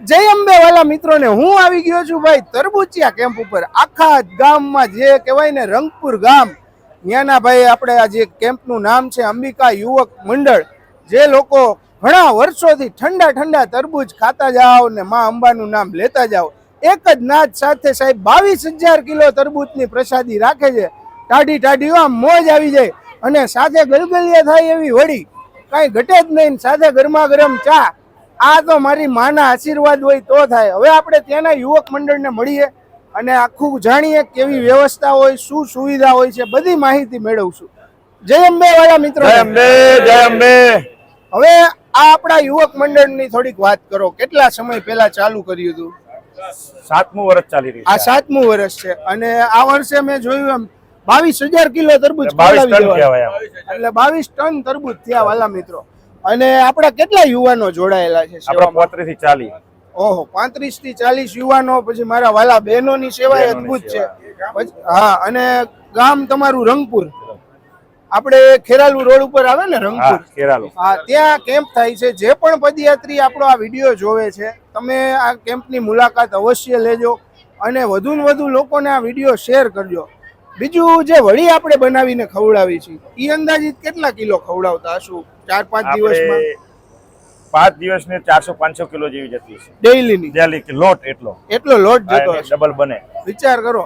જય અંબે વાલા મિત્રોને, હું આવી ગયો છું ભાઈ તરબૂચિયા કેમ્પ ઉપર. આખા ગામમાં જે કહેવાય ને રંગપુર ગામ, ત્યાંના ભાઈ આપણે આ જે કેમ્પનું નામ છે અંબિકા યુવક મંડળ, જે લોકો ઘણા વર્ષોથી ઠંડા ઠંડા તરબૂચ ખાતા જાઓ ને માં અંબાનું નામ લેતા જાઓ. એક જ નાદ સાથે સાહેબ બાવીસ હજાર કિલો તરબૂચની પ્રસાદી રાખે છે. ટાઢી ટાઢી આમ મોજ આવી જાય અને સાથે ગલગલિયા થાય એવી વડી કાંઈ ઘટે જ નહીં સાથે ગરમા ગરમ ચા આ તો મારી માના આશીર્વાદ હોય તો થાય. હવે આપણે ત્યાંના યુવક મંડળને મળીએ અને આખું જાણીએ કેવી વ્યવસ્થા હોય શું સુવિધા હોય છે બધી માહિતી મેળવશું. જય અંબે વાળા મિત્રો. જય અંબે જય અંબે. હવે આ આપણા યુવક મંડળની થોડીક વાત કરો. કેટલા સમય પહેલા ચાલુ કર્યું હતું? સાતમું વર્ષ ચાલી રહ્યું આ સાતમું વર્ષ છે. અને આ વર્ષે મેં જોયું એમ બાવીસ હજાર કિલો તરબૂચ આમ. એટલે બાવીસ ટન તરબૂચ થયા વાલા મિત્રો. અને આપણા કેટલા યુવાનો જોડાયેલા છે સેવામાં? પોત્રીસથી ચાલી ઓહો પાંત્રીસથી ચાલીસ યુવાનો પછી મારા વાલા બહેનોની સેવા એ અદ્ભુત છે. હા અને ગામ તમારું રંગપુર. આપણે ખેરાલુ રોડ ઉપર આવે ને રંગપુર? ખેરાલુ. હા ત્યાં કેમ્પ થાય છે. જે પણ પદયાત્રી આપણો આ વીડિયો જોવે છે તમે આ કેમ્પની મુલાકાત અવશ્ય લેજો અને વધુ ને વધુ લોકોને આ વીડિયો શેર કરજો. બીજું જે વળી આપણે બનાવીને ખવડાવી છે એ અંદાજિત કેટલા કિલો ખવડાવતા હશું? ચાર પાંચ દિવસમાં? પાંચ દિવસ ને ચારસો પાંચસો કિલો જેવી જતી છે ડેઈલીની ડેલી લોટ એટલો. એટલો લોટ જતો ડબલ બને. વિચાર કરો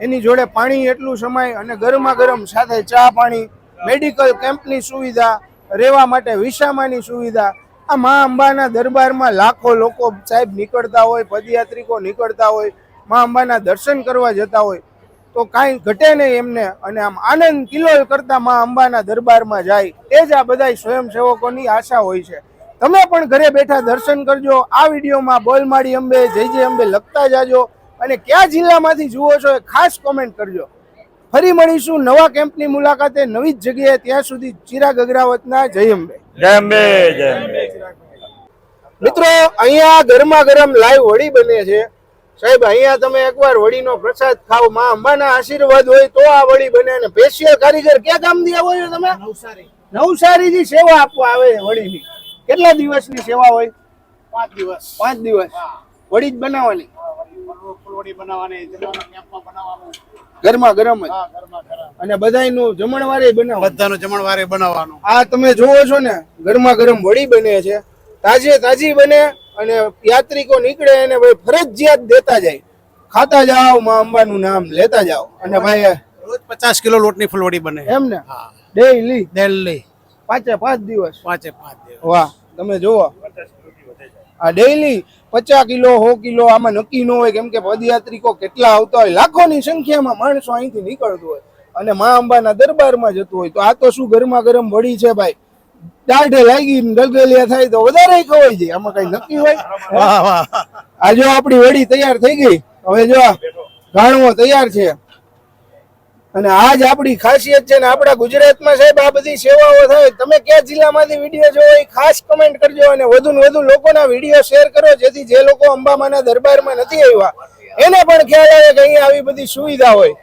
એની જોડે પાણી એટલું સમય અને ગરમા ગરમ સાથે ચા પાણી મેડિકલ કેમ્પની સુવિધા રહેવા માટે વિસામાની સુવિધા આ મા અંબાના દરબારમાં લાખો લોકો સાહેબ નીકળતા હોય પદયાત્રિકો નીકળતા હોય મા અંબાના દર્શન કરવા જતા હોય તો કાંઈ ઘટે નહીં એમને. અને આમ આનંદ કિલોલ કરતા મા અંબાના દરબારમાં જાય. એ જ આ બધા સ્વયંસેવકોની આશા હોય છે. તમે પણ ઘરે બેઠા દર્શન કરજો. આ વિડીયોમાં બોલમાળી અંબે જય જય અંબે લખતા જાજો. અને કયા જિલ્લામાંથી જુઓ છો એ ખાસ કોમેન્ટ કરજો. ફરી મળીશું નવા કેમ્પની મુલાકાતે નવી જ જગ્યાએ. ત્યાં સુધી ચિરાગ અગ્રાવતના જય અંબે. જય અંબે જય અંબે. મિત્રો અહીંયા ગરમા ગરમ લાઈવ વડી બને છે. સાહેબ અહીંયા તમે એકવાર વડીનો પ્રસાદ ખાવમાં અંબાના આશીર્વાદ હોય તો આ વડી બને અને સ્પેશિયલ કારીગર ક્યાં કામથી આવો છો તમે? નવસારી. નવસારીથી સેવા આપવા આવે છે વડીની. કેટલા દિવસની સેવા હોય? પાંચ દિવસ. પાંચ દિવસ. વડી જ બનાવવાની? ગરમા ગરમ જ. અને બધાયનું જમણવારે બનાવવાનું? બધાનું જમણવારે બનાવવાનું. આ તમે જોવો છો ને ગરમા ગરમ વડી બને છે. તાજે તાજી બને અને યાત્રિકો નીકળે એને ભાઈ ફરજિયાત દેતા જાય. ખાતા જાઓ માં અંબાનું નામ લેતા જાઓ. અને ભાઈ રોજ પચાસ કિલો લોટની ફૂલવડી બને. એમ ને? હા. ડેઈલી? દિલ્હી પાંચે પાંચ દિવસ? પાંચે પાંચ દિવસ. વાહ તમે જુઓ. આ ડેઈલી પચાસ કિલો સો કિલો આમાં નક્કી ન હોય કેમ કે પદયાત્રિકો કેટલા આવતા હોય. લાખોની સંખ્યામાં માણસો અહીંથી નીકળતું હોય. અને મા અંબાના દરબારમાં જતું હોય. તો આ તો શું ગરમા ગરમ વડી છે ભાઈ? દાઢે લાગી ગલગલિયા થાય તો વધારે ખવાઈ જાય. આમાં કઈ નક્કી હોય? આ જો આપણી વડી તૈયાર થઈ ગઈ. હવે જો ઘાણવો તૈયાર છે. અને આજ આપણી ખાસિયત છે ને આપણા ગુજરાતમાં સાહેબ આ બધી સેવાઓ થાય. તમે કયા જિલ્લામાંથી વીડિયો જોવો એ ખાસ કમેન્ટ કરજો અને વધુ ને વધુ લોકોના વીડિયો શેર કરો જેથી જે લોકો અંબામાના દરબારમાં નથી આવ્યા એને પણ ખ્યાલ આવે કે અહીંયા આવી બધી સુવિધા હોય.